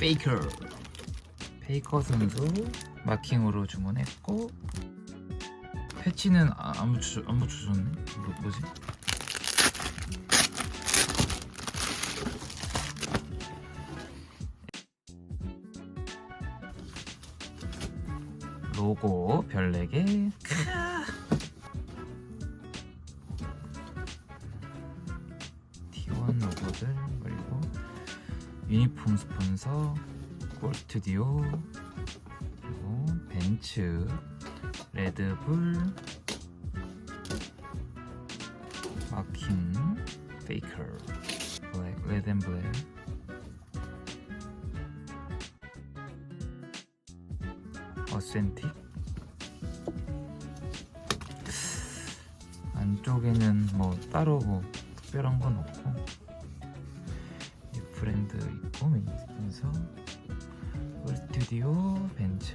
페이커 페이커 선수 마킹으로 주문했고 패치는 아, 안 붙여 안 붙여줬네? 뭐, 뭐지? 로고 별 4개 T1 로고들 그리고 유니폼 스폰서 골스튜디오 그리고 벤츠 레드불 마킹 페이커 블랙 레드 앤 블랙 어센틱? 안쪽에는 뭐 따로 뭐 특별한 건 없고. 이 브랜드 있고 메인 스폰서 스튜디오 벤츠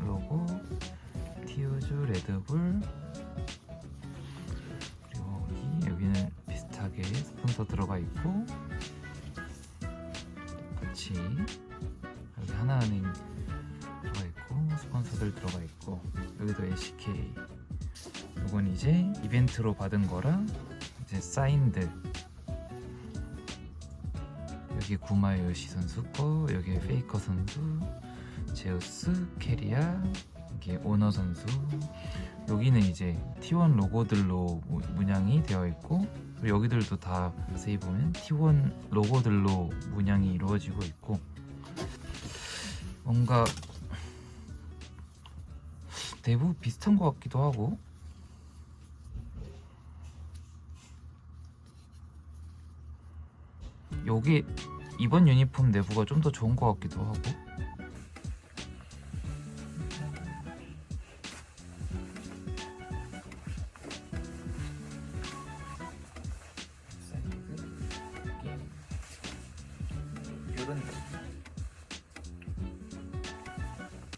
로고 티우즈 레드불 그리고 여기 여기는 비슷하게 스폰서 들어가 있고 같이 여기 하나은행 들어가 있고 스폰서들 들어가 있고 여기도 LCK 이건 이제 이벤트로 받은 거랑 이제 사인들 여기 구마요시 선수 거 여기 페이커 선수 제우스 캐리아 여기 오너 선수. 여기는 이제 T1 로고들로 무- 문양이 되어 있고 여기들도 다 자세히 보면 T1 로고들로 문양이 이루어지고 있고. 뭔가 대부분 비슷한 것 같기도 하고 여기 이번 유니폼 내부가 좀 더 좋은 것 같기도 하고 이런